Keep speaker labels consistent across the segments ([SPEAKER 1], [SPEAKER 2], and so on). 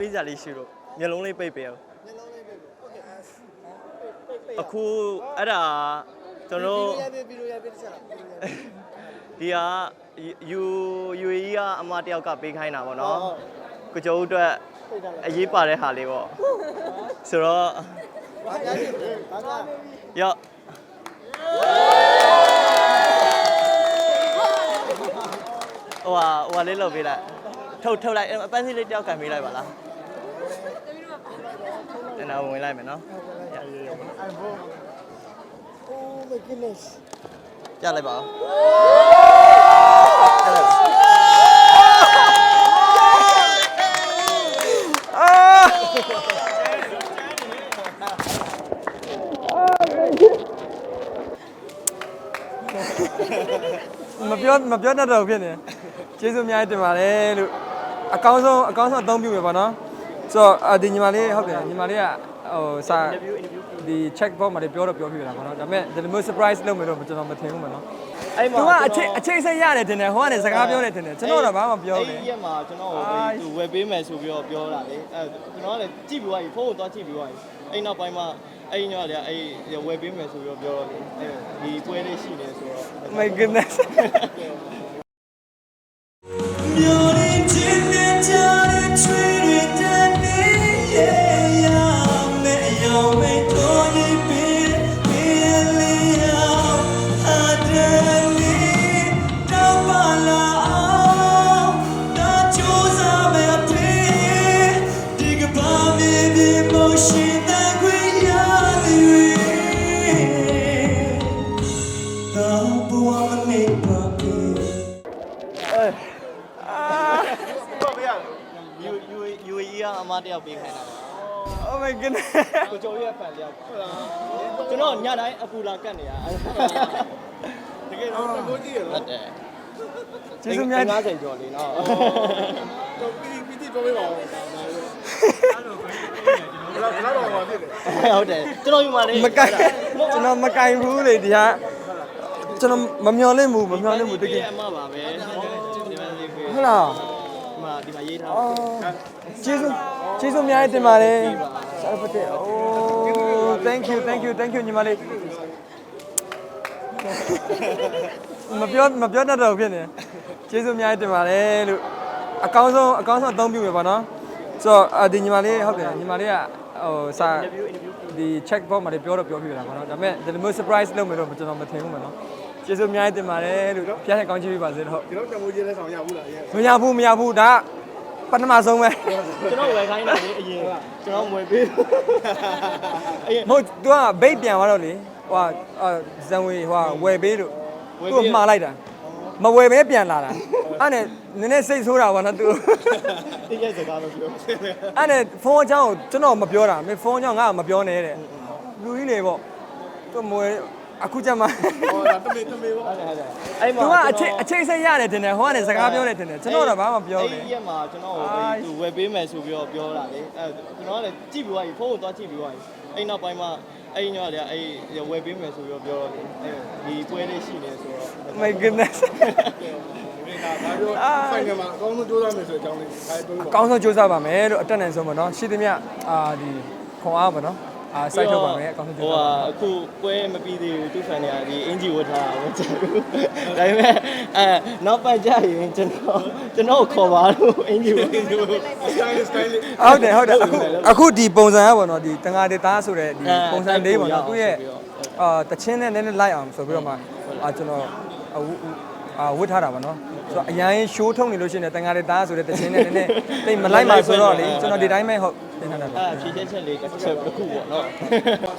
[SPEAKER 1] ပေးစရာလေးရှိလို့မျက်လုံးလေးပိတ်ပေးအောင်
[SPEAKER 2] မျက်လုံးလေးပဲโอเคပိတ်ပိတ်
[SPEAKER 1] အခုအဲ့ဒါကျွန်တော်တို့
[SPEAKER 2] ရိုက်ပေးပြီးလို့ရိုက်ပေးတစ်ချက်လား
[SPEAKER 1] ဒီက U UAE ကအမတယောက်ကပေးခိုင်းတာပေါ့နော်ကိုကျော်ဦးအတွက်
[SPEAKER 2] ပိတ်တာလား
[SPEAKER 1] အရေးပါတဲ့ဟာလေးပေါ့ဆိုတော့
[SPEAKER 2] ဘာကြားနေလဲဘာကြား
[SPEAKER 1] ရောက်ဟိုဟာဟိုဟာလေးလုပ်ပေးလိုက်ထုတ်ထုတ်လိုက်အပန်းစီလေးတယောက်ကန်ပေးလိုက်ပါလားအဲ့ ဒါဝင်လိုက်မယ်နော်
[SPEAKER 2] Oh my goodness
[SPEAKER 1] ပြလိုက်ပါဦးမပြောမပြောတတ်တော့ဖြစ်နေကျေးဇူးအများကြီးတင်ပါတယ်လို့အကောင်းဆုံးအကောင်းဆုံးအသုံးပြုမယ်ပေါ့နော် ဆိုတော့အာဒီညီမလေးဟုတ်တယ်ညီမလေးကဟိုစာဒီ check box မှာလေးပြောတော့ပြောပြတာပေါ့နော်ဒါပေမဲ့ဒီလိုမျိုး surprise လုပ်မယ်လို့ကျွန်တော်မထင်ဘူးမနော်
[SPEAKER 3] အဲ့
[SPEAKER 1] သူကအချိန်အချိန်စိတ်ရတယ်တင်တယ်ဟိုကနေစကားပြောတယ်တင်တယ်ကျွန်တော်တော့ဘာမှမပြောဘူး
[SPEAKER 3] အဲ့ဒီရက်မှာကျွန်တော်ကိုသူဝယ်ပေးမယ်ဆိုပြီးတော့ပြောတာလေအဲကျွန်တော်ကလည်းကြည့်ပြီးသွားပြီဖုန်းကိုသွားကြည့်ပြီးသွားပြီအဲ့နောက်ပိုင်းမှာအဲ့ဒီညကလည်းအဲ့ဝယ်ပေးမယ်ဆိုပြီးတော့ပြောတော့လေအဲဒီပွဲလေးရှိနေဆိုတော့
[SPEAKER 1] my goodness
[SPEAKER 3] ယူယူယူအီးကအမတယောက်ပေးခိုင်းတာပါ
[SPEAKER 1] oh my goodness
[SPEAKER 3] ကိုကျော်ရဲ့ဖန်တယောက်ဟုတ်လားကျွန်တော်ညတိုင်းအပူလာကတ်နေတာတကယ်တော့ကိုကြည့်ရဟုတ်တယ်
[SPEAKER 1] ကျေးဇူးများ
[SPEAKER 3] 50ကျော်လေးနော်
[SPEAKER 2] တော့ပြီးပြီးတိပြောပေးပါဦးဒါမှလည်းဘယ်လောက်ဘယ်လောက်တော့ပါဖြစ်တယ်
[SPEAKER 3] ဟုတ်တယ်ကျွန်တော်ယူมาလေး
[SPEAKER 1] မကင်ကျွန်တော်မကင်ဘူးလေဒီဟာကျွန်တော်မမျော်လင့်ဘူးမမျော်လင့်ဘူးတကယ်
[SPEAKER 3] အမပါပဲဒီမှာလေးပေး
[SPEAKER 1] ဟုတ်လား
[SPEAKER 3] ဒီ မှာဒီမှာရေးထား
[SPEAKER 1] အော်ကျေးဇူးကျေးဇူးအများကြီးတင်ပါတယ်ဆရာပတ်တဲ့ oh thank you thank you thank you ညီမလေးမပြောမပြောတတ်တော့ဖြစ်နေကျေးဇူးအများကြီးတင်ပါတယ်လို့အကောင်းဆုံးအကောင်းဆုံးအသုံးပြုမယ်ပေါ့နော်ဆိုတော့အာဒီညီမလေးဟုတ်တယ်ညီမလေးကဟိုစာဒီ check box မှာလေးပြောတော့ပြောပြတာပေါ့နော်ဒါပေမဲ့ဒီလိုမျိုး surprise လုပ်မယ်လို့ကျွန်တော်မထင်ဘူးမနော် ကျေးဇူးအများကြီးတင်ပါတယ်လို့ဖျားရကောင်းချီးပေးပါစေတော့
[SPEAKER 2] ဒီတော့တမိုးကြီးလဲဆောင်ရဘူးလားရဲ့
[SPEAKER 1] မရဘူးမရဘူးဒါပထမဆုံးပဲ
[SPEAKER 3] ကျွန်တော်ဝယ်ခိုင်းတာလေအရင်ကျွန်တော်ဝယ်ပေးအရင်
[SPEAKER 1] မဟုတ် तू ကဘိတ်ပြန်သွားတော့လေဟိုဟာအာဇံဝေဟိုဟာဝယ်ပေးလို့
[SPEAKER 3] ဝယ်
[SPEAKER 1] သူ့
[SPEAKER 3] ပေး
[SPEAKER 1] ကိုမှားလိုက်တာမဝယ်ပဲပြန်လာတာအဲ့နဲ့နည်းနည်းစိတ်ဆိုးတာပါနော် तू
[SPEAKER 3] တိကျစကားမပြော
[SPEAKER 1] အဲ့နဲ့ဖုန်းအကြောင်းကိုကျွန်တော်မပြောတာမင်းဖုန်းအကြောင်းငါ့ကိုမပြောနဲ့တဲ့လူကြီးလေပေါ့သူမဝယ် အခုချက်မှ
[SPEAKER 2] ဟောဒါတမေတမေပေါ့
[SPEAKER 3] ဟုတ်တယ်ဟုတ်တယ်အဲ့
[SPEAKER 1] သူကအချိန်အချိန်စိတ်ရတယ်တင်တယ်ဟိုကနေစကားပြောတယ်တင်တယ်ကျွန်တော်တော့ဘာမှမပြောဘူးလေ
[SPEAKER 3] အဲ့ဒီရက်မှာကျွန်တော်ကိုသူဝယ်ပေးမယ်ဆိုပြီးတော့ပြောတာလေအဲကျွန်တော်ကလည်းကြည့်ပြီးသွားပြီဖုန်းကိုသွားကြည့်ပြီးသွားပြီအဲ့နောက်ပိုင်းမှာအဲ့ညကလည်းအဲ့ဝယ်ပေးမယ်ဆိုပြီးတော့ပြောတော့လေအဲဒီပွဲလေးရှိနေဆိုတော့
[SPEAKER 1] my goodness
[SPEAKER 2] ဒါပြောဖိုင်နယ်မှာအကောင်းဆုံးကြိုးစားမယ်ဆိုတဲ့အကြောင်းလေးဒါပြောပါ
[SPEAKER 1] အကောင်းဆုံးစူးစမ်းပါမယ်လို့အတက်နိုင်ဆုံးပေါ့နော်ရှိသမျှအာဒီခွန်အားပေါ့နော် အာစိုက်ထုတ်ပါမယ်အကောင်းဆုံးစူး
[SPEAKER 3] ဟို
[SPEAKER 1] စမ်း
[SPEAKER 3] ဟာ
[SPEAKER 1] ပါမယ်
[SPEAKER 3] အခုပွဲမပြီးသေးဘူးသူ့ဖန်တွေကဒီအင်ဂျီဝတ်ထားတာပဲကျွန်တော်ဒါပေမဲ့အဲနောက်ပတ်ကြရင်ကျွန်တော်ကျွန်တော်ခေါ်ပါလို့အင်ဂျီဝတ်
[SPEAKER 2] စတိုင်းလေးစတိုင်းလေး
[SPEAKER 1] ဟုတ်တယ်ဟုတ်တယ်အခုအခုဒီပုံစံကပေါ့နော်ဒီတန်ဃာတေသားဆိုတဲ့ဒီပုံစံလေးပေါ့နော်သူ့ရဲ့အာတချင်းနဲ့နည်းနည်းလိုက်အောင်ဆိုပြီးတော့မှအာကျွန်တော်အာဝတ်ထားတာပေါ့နော်ဆိုတော့အရင်ရှိုးထုံနေလို့ရှိရင်တန်ဃာတေသားဆိုတဲ့တချင်းနဲ့နည်းနည်းတိတ်မလိုက်ပါဆိုတော့လေကျွန်တော်ဒီတိုင်းပဲဟုတ် တင်ထားတာ
[SPEAKER 3] အဲဖြည့်ချက်ချက်လေးတစ်ချက်တစ်ခုပေါ့နော်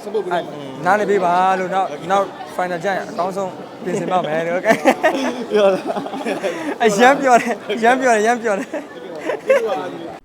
[SPEAKER 2] စပုတ်ပြီးတော့
[SPEAKER 1] နားနေပေးပါလို့နောက်နောက် final ကျရင်အကောင်းဆုံးပြင်ဆင်ပါမယ်လို့ okay
[SPEAKER 3] ပြောတာ
[SPEAKER 1] အရမ်းပြောတယ်ရမ်းပြောတယ်ရမ်းပြောတယ်
[SPEAKER 2] ဒီလိုပါ